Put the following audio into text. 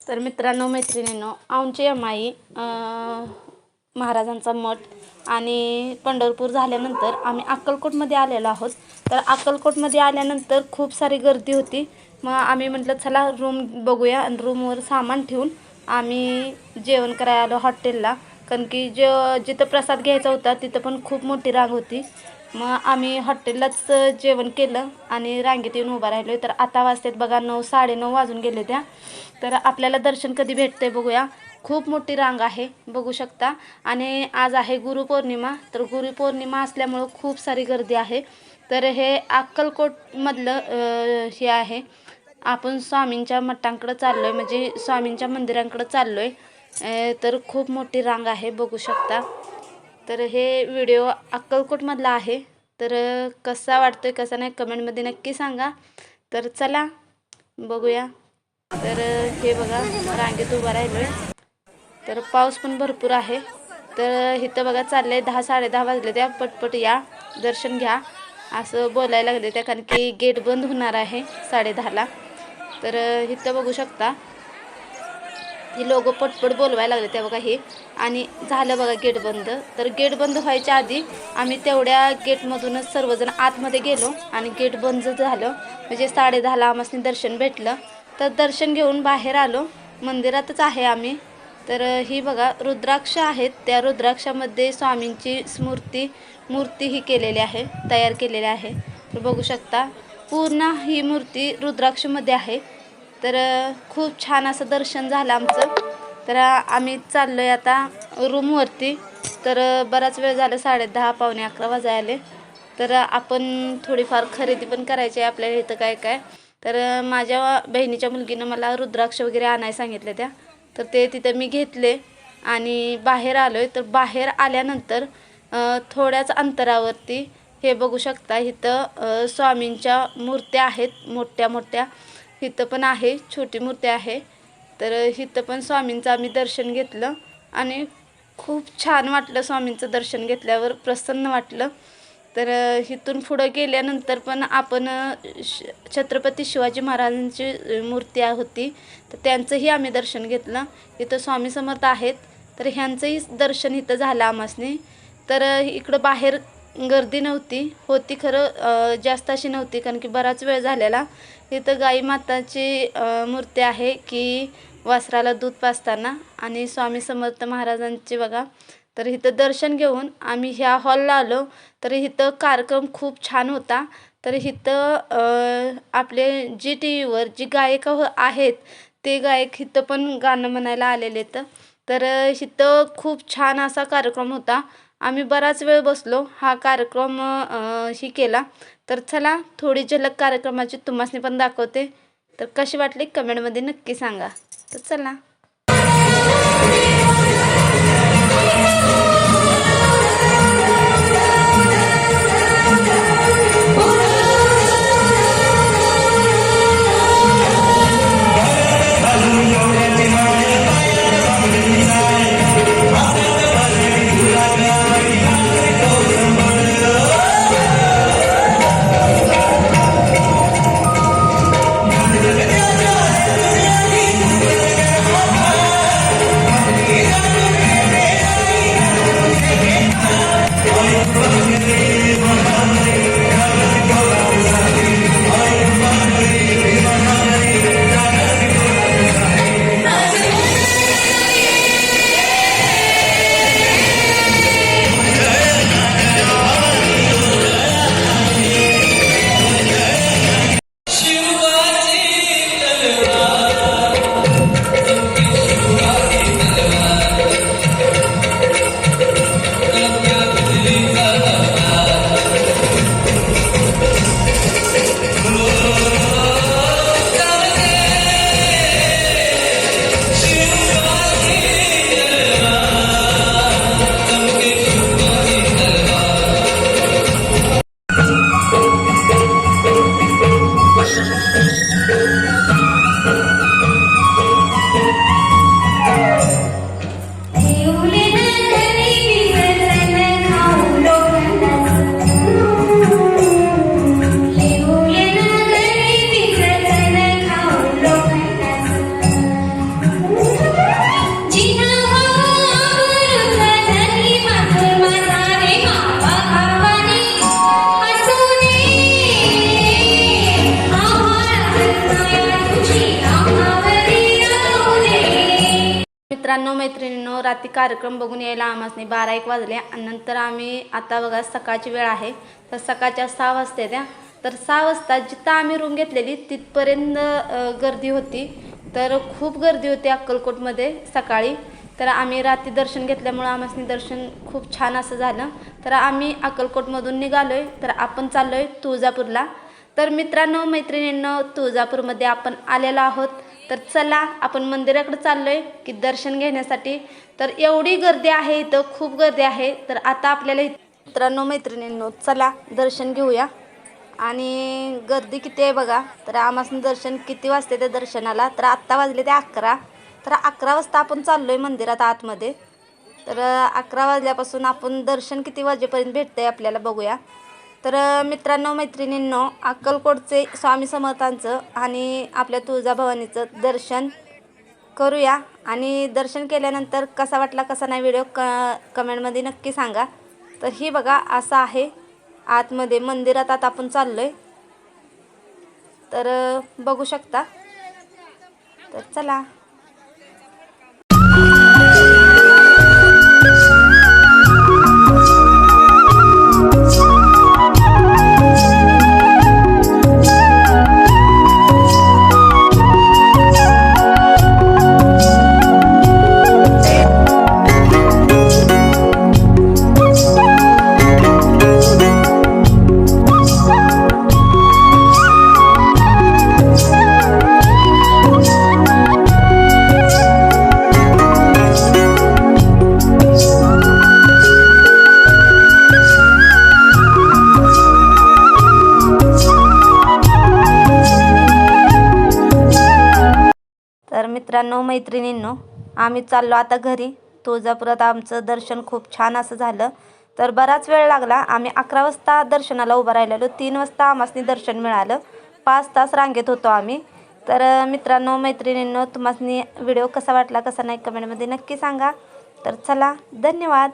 तर मित्रांनो मैत्रिणींनो औंची यमाई महाराजांचा मठ आणि पंढरपूर झाल्यानंतर आम्ही अक्कलकोटमध्ये आलेलो आहोत. तर अक्कलकोटमध्ये आल्यानंतर खूप सारी गर्दी होती. मग आम्ही म्हटलं चला रूम बघूया आणि रूमवर सामान ठेवून आम्ही जेवण करायला आलो हॉटेलला कारण की जे जिथं प्रसाद घ्यायचा होता तिथं पण खूप मोठी रांग होती. मग आम्ही हॉटेललाच जेवण केलं आणि रांगेत येऊन उभा राहिलो तर आता वाजतात बघा नऊ साडेनऊ वाजून गेले त्या. तर आपल्याला दर्शन कधी भेटते बघूया. खूप मोठी रांग आहे बघू शकता. आणि आज आहे गुरुपौर्णिमा. तर गुरुपौर्णिमा असल्यामुळं खूप सारी गर्दी आहे. तर हे अक्कलकोटमधलं हे आहे. आपण स्वामींच्या मठांकडं चाललो आहे म्हणजे स्वामींच्या मंदिरांकडं चाललो आहे तर खूप मोठी रांग आहे बघू शकता. तर हे व्हिडिओ अक्कलकोटमधला आहे. तर कसा वाटतो आहे कसा नाही कमेंटमध्ये नक्की सांगा. तर चला बघूया. तर हे बघा रांगेत उभा राहिलो तर पाऊस पण भरपूर आहे. तर इथं बघा चाललंय दहा साडेदहा वाजले त्या पटपट या दर्शन घ्या. असं बोलायला लागले त्या कारण की गेट बंद होणार आहे साडेदहाला. तर इथं बघू शकता. ही लोक पटपट बोलवायला लागले त्या बघा हे. आणि झालं बघा गेट बंद. तर गेट बंद व्हायच्या आधी आम्ही तेवढ्या गेटमधूनच सर्वजण आतमध्ये गेलो आणि गेट बंद झालं. म्हणजे साडे दहाला आम्हाला दर्शन भेटलं. तर दर्शन घेऊन बाहेर आलो. मंदिरातच आहे आम्ही. तर ही बघा रुद्राक्ष आहेत. त्या रुद्राक्षामध्ये स्वामींची स्मूर्ती मूर्ती ही केलेली आहे तयार केलेली आहे. तर बघू शकता पूर्ण ही मूर्ती रुद्राक्षमध्ये आहे. तर खूप छान असं दर्शन झालं आमचं. तर आम्ही चाललो आहे आता रूमवरती तर बराच वेळ झालं साडे दहा पावणे अकरा वाजाय आले तर आपण थोडीफार खरेदी पण करायची आहे आपल्याला इथं काय काय. तर माझ्या बहिणीच्या मुलगीनं मला रुद्राक्ष वगैरे आणायला सांगितले त्या. तर ते तिथं मी घेतले आणि बाहेर आलो आहे तर बाहेर आल्यानंतर थोड्याच अंतरावरती हे बघू शकता इथं स्वामींच्या मूर्त्या आहेत मोठ्या मोठ्या इथं पण आहे छोटी मूर्ती आहे. तर इथं पण स्वामींचं आम्ही दर्शन घेतलं आणि खूप छान वाटलं स्वामींचं दर्शन घेतल्यावर प्रसन्न वाटलं. तर इथून पुढं गेल्यानंतर पण आपण श छत्रपती शिवाजी महाराजांची मूर्ती होती तर त्यांचंही आम्ही दर्शन घेतलं. इथं स्वामी समर्थ आहेत तर ह्यांचंही दर्शन इथं झालं आमासनी तर इकडं बाहेर गर्दी नव्हती. होती खरं जास्त अशी नव्हती कारण की बराच वेळ झालेला. इथं गाई माताची मूर्ती आहे की वासराला दूध पाजताना आणि स्वामी समर्थ महाराजांची बघा. तर इथं दर्शन घेऊन आम्ही ह्या हॉलला आलो. तर इथं कार्यक्रम खूप छान होता. तर इथं आपले जी टी व्हीवर जी गायक हो- आहेत ते गायक इथं पण गाणं म्हणायला आलेले तर तर इथं खूप छान असा कार्यक्रम होता. आम्ही बराच वेळ बसलो हा कार्यक्रम ही केला. तर चला थोडी झलक कार्यक्रमाची तुम्हासनी पण दाखवते. तर कशी वाटली कमेंटमध्ये नक्की सांगा. तर चला. मित्रांनो मैत्रिणींनो रात्री कार्यक्रम बघून यायला आम्हाला बारा एक वाजले आणि नंतर आम्ही आता बघा सकाळची वेळ आहे. तर सकाळच्या सहा वाजता त्या तर सहा वाजता जिथं आम्ही रूम घेतलेली तिथपर्यंत गर्दी होती. तर खूप गर्दी होती अक्कलकोटमध्ये सकाळी. तर आम्ही रात्री दर्शन घेतल्यामुळं आम्हाला दर्शन खूप छान असं झालं. तर आम्ही अक्कलकोटमधून निघालो आहे तर आपण चाललो आहे तुळजापूरला. तर मित्रांनो मैत्रिणींनो तुळजापूरमध्ये आपण आलेलो आहोत. तर चला आपण मंदिराकडे चाललो आहे की दर्शन घेण्यासाठी. तर एवढी गर्दी आहे इथं खूप गर्दी आहे. तर आता आपल्याला मित्रांनो मैत्रिणींनो चला दर्शन घेऊया. आणि गर्दी किती आहे बघा. तर आम्हाला दर्शन किती वाजते त्या दर्शनाला? तर आत्ता वाजले ते अकरा. तर अकरा वाजता आपण चाललो आहे मंदिरात आतमध्ये. तर अकरा वाजल्यापासून आपण दर्शन किती वाजेपर्यंत भेटतंय आपल्याला बघूया. तर मित्रांनो मैत्रिणींनो अक्कलकोटचे स्वामी समर्थांचं आणि आपल्या तुळजाभवानीचं दर्शन करूया. आणि दर्शन केल्यानंतर कसा वाटला कसा नाही व्हिडिओ क कमेंटमध्ये नक्की सांगा. तर ही बघा असं आहे. आतमध्ये मंदिरात आता आपण चाललो आहे तर बघू शकता. तर चला. मित्रांनो मैत्रिणींनो आम्ही चाललो आता घरी. तुळजापुरात आमचं दर्शन खूप छान असं झालं. तर बराच वेळ लागला. आम्ही अकरा वाजता दर्शनाला उभं राहिलेलो. तीन वाजता आम्हासनी दर्शन मिळालं. पाच तास रांगेत होतो आम्ही. तर मित्रांनो मैत्रिणींनो तुम्हासनी व्हिडिओ कसा वाटला कसा नाही कमेंटमध्ये नक्की सांगा. तर चला धन्यवाद.